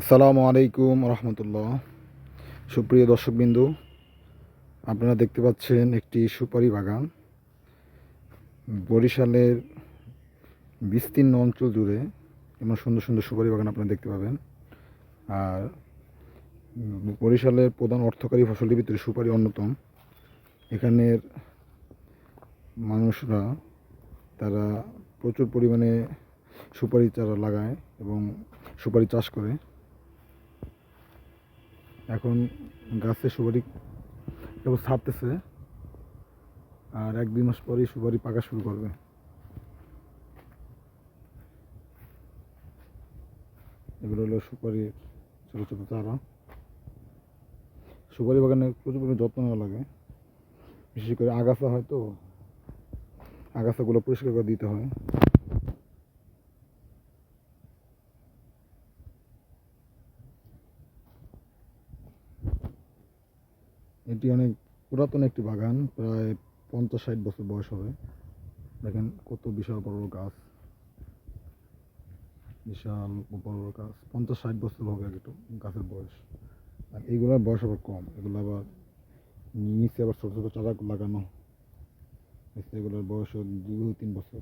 আসসালামু আলাইকুম রহমতুল্লাহ। সুপ্রিয় দর্শকবিন্দু, আপনারা দেখতে পাচ্ছেন একটি সুপারি বাগান। বরিশালের বিস্তীর্ণ অঞ্চল জুড়ে এমন সুন্দর সুন্দর সুপারি বাগান আপনারা দেখতে পাবেন। আর বরিশালের প্রধান অর্থকারী ফসলের ভিতরে সুপারি অন্যতম। এখানের মানুষরা, তারা প্রচুর পরিমাণে সুপারি চারা লাগায় এবং সুপারি চাষ করে। এখন গাছে সুপারি কেবল ছাড়তেছে। আর এক দুই মাস পরেই সুপারি পাকা শুরু করবে। এগুলো হলো সুপারির ছোটো ছোটো চারা সুপারি বাগানে প্রচুর পরিমাণে যত্ন নেওয়া লাগে। বিশেষ করে আগাছা হয় তো, আগাছাগুলো পরিষ্কার করে দিতে হয়। এটি অনেক পুরাতন একটি বাগান, প্রায় পঞ্চাশ ষাট বছর বয়স হবে। দেখেন কত বিশাল বড় গাছ। বিশাল বড় গাছ। পঞ্চাশ ষাট বছর হবে একটু গাছের বয়স। আর এইগুলোর বয়স আবার কম। এগুলো আবার নিচে আবার ছোটো ছোটো চারা লাগানো। এগুলোর বয়স দুই তিন বছর।